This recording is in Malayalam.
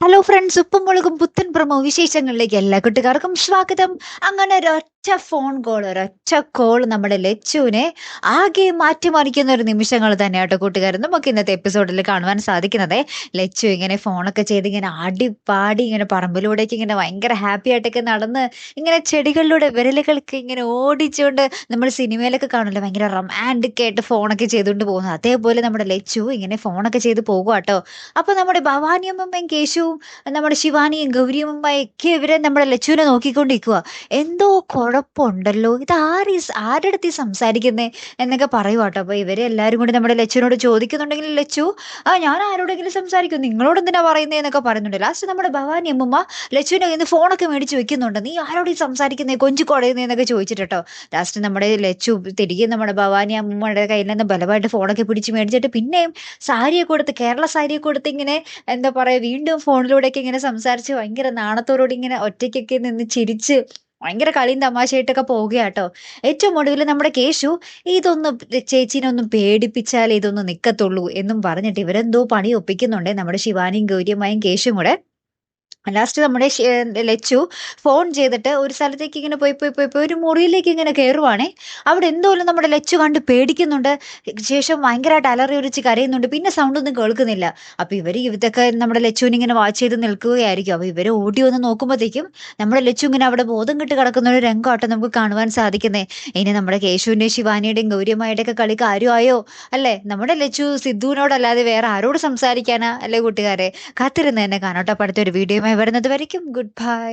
ഹലോ ഫ്രണ്ട്സ് ഉപ്പും മുളകും പുത്തൻ പ്രമോ വിശേഷങ്ങളിലേക്ക് എല്ലാ കൂട്ടുകാർക്കും സ്വാഗതം. അങ്ങനെ ഒരൊറ്റ ഫോൺ കോൾ ഒരൊറ്റ കോൾ നമ്മുടെ ലച്ചുവിനെ ആകെ മാറ്റിമറിക്കുന്ന ഒരു നിമിഷങ്ങൾ തന്നെയാട്ടോ കൂട്ടുകാർ. നമുക്ക് ഇന്നത്തെ എപ്പിസോഡിൽ കാണുവാൻ സാധിക്കുന്നത് ലച്ചു ഇങ്ങനെ ഫോണൊക്കെ ചെയ്ത് ഇങ്ങനെ ആടിപ്പാടി ഇങ്ങനെ പറമ്പിലൂടെയൊക്കെ ഇങ്ങനെ ഭയങ്കര ഹാപ്പി ആയിട്ടൊക്കെ നടന്ന് ഇങ്ങനെ ചെടികളിലൂടെ വിരലുകൾക്ക് ഇങ്ങനെ ഓടിച്ചുകൊണ്ട് നമ്മൾ സിനിമയിലൊക്കെ കാണുമല്ലോ ഭയങ്കര റൊമാന്റിക് ആയിട്ട് ഫോണൊക്കെ ചെയ്തുകൊണ്ട് പോകുന്നത്. അതേപോലെ നമ്മുടെ ലച്ചു ഇങ്ങനെ ഫോണൊക്കെ ചെയ്ത് പോകുക കേട്ടോ അപ്പോൾ നമ്മുടെ ഭവാനിയമ്മയും കേശുവും നമ്മുടെ ശിവാനിയും ഗൗരിയമ്മയൊക്കെ ഇവരെ നമ്മുടെ ലച്ചുവിനെ നോക്കിക്കൊണ്ടിരിക്കുക എന്തോ കുഴപ്പമുണ്ടല്ലോ. ഇത് ആരീ ആരുടെ അടുത്ത് സംസാരിക്കുന്നേ എന്നൊക്കെ പറയുക കേട്ടോ അപ്പൊ ഇവരെ എല്ലാവരും കൂടി നമ്മുടെ ലച്ചുവിനോട് ചോദിക്കുന്നുണ്ടെങ്കിൽ ലച്ചു ആ ഞാൻ ആരോടെങ്കിലും സംസാരിക്കും? നിങ്ങളോട് എന്തിനാ പറയുന്നത് എന്നൊക്കെ പറയുന്നുണ്ട്. ലാസ്റ്റ് നമ്മുടെ ഭവാനി അമ്മമ്മ ലച്ചുവിന്റെ കയ്യിൽ നിന്ന് ഫോണൊക്കെ മേടിച്ച് വെക്കുന്നുണ്ട്. നീ ആരോട് ഈ സംസാരിക്കുന്നേ? കൊഞ്ചു കുടയുന്നേ എന്നൊക്കെ ചോദിച്ചിട്ട് ലാസ്റ്റ് നമ്മുടെ ലച്ചു തിരികെ നമ്മുടെ ഭവാനി അമ്മമ്മയുടെ കയ്യിൽ നിന്ന് ബലമായിട്ട് ഫോണൊക്കെ പിടിച്ച് മേടിച്ചിട്ട് പിന്നെയും സാരിയൊക്കെ കൊടുത്ത് കേരള സാരിയൊക്കെ കൊടുത്ത് ഇങ്ങനെ എന്താ പറയാ വീണ്ടും ഫോണിലൂടെയൊക്കെ ഇങ്ങനെ സംസാരിച്ച് ഭയങ്കര നാണത്തോടുകൂടി ഇങ്ങനെ ഒറ്റയ്ക്കൊക്കെ നിന്ന് ചിരിച്ച് ഭയങ്കര കളിയും തമാശയായിട്ടൊക്കെ പോവുകയാട്ടോ. ഏറ്റവും ഒടുവിൽ നമ്മുടെ കേശു ഇതൊന്ന് ചേച്ചീനെ ഒന്ന് പേടിപ്പിച്ചാൽ ഇതൊന്ന് നിക്കത്തുള്ളൂ എന്നും പറഞ്ഞിട്ട് ഇവരെന്തോ പണി ഒപ്പിക്കുന്നുണ്ട് നമ്മുടെ ശിവാനിയും ഗൗരിയമ്മയും കേശും കൂടെ. ലാസ്റ്റ് നമ്മുടെ ലച്ചു ഫോൺ ചെയ്തിട്ട് ഒരു സ്ഥലത്തേക്ക് ഇങ്ങനെ പോയി പോയി പോയി പോയി ഒരു മുറിയിലേക്ക് ഇങ്ങനെ കയറുവാണേ. അവിടെ എന്തോലും നമ്മുടെ ലച്ചു കണ്ട് പേടിക്കുന്നുണ്ട്. ശേഷം ഭയങ്കരമായിട്ട് അലറി ഒരിച്ച് കരയുന്നുണ്ട്. പിന്നെ സൗണ്ട് ഒന്നും കേൾക്കുന്നില്ല. അപ്പൊ ഇവർ ഇതൊക്കെ നമ്മുടെ ലച്ചുവിനെ ഇങ്ങനെ വാച്ച് ചെയ്ത് നിൽക്കുകയായിരിക്കും. അപ്പൊ ഇവർ ഓടി വന്ന് നോക്കുമ്പോഴത്തേക്കും നമ്മുടെ ലച്ചു ഇങ്ങനെ അവിടെ ബോധം കിട്ട് കിടക്കുന്ന ഒരു രംഗമാട്ടോ നമുക്ക് കാണുവാൻ സാധിക്കുന്നേ. ഇനി നമ്മുടെ കേശുവിന്റെയും ശിവാനിയുടെയും ഗൗരിയമായിട്ടൊക്കെ കളി കാര്യമായോ? അല്ലേ? നമ്മുടെ ലച്ചു സിദ്ധുവിനോടല്ലാതെ വേറെ ആരോട് സംസാരിക്കാനാ? അല്ലേ കൂട്ടുകാരെ? കാത്തിരുന്ന് തന്നെ കാണാട്ടോ അടുത്തൊരു വീഡിയോയുമായി വരുന്നത് വരയ്ക്കും ഗുഡ് ബൈ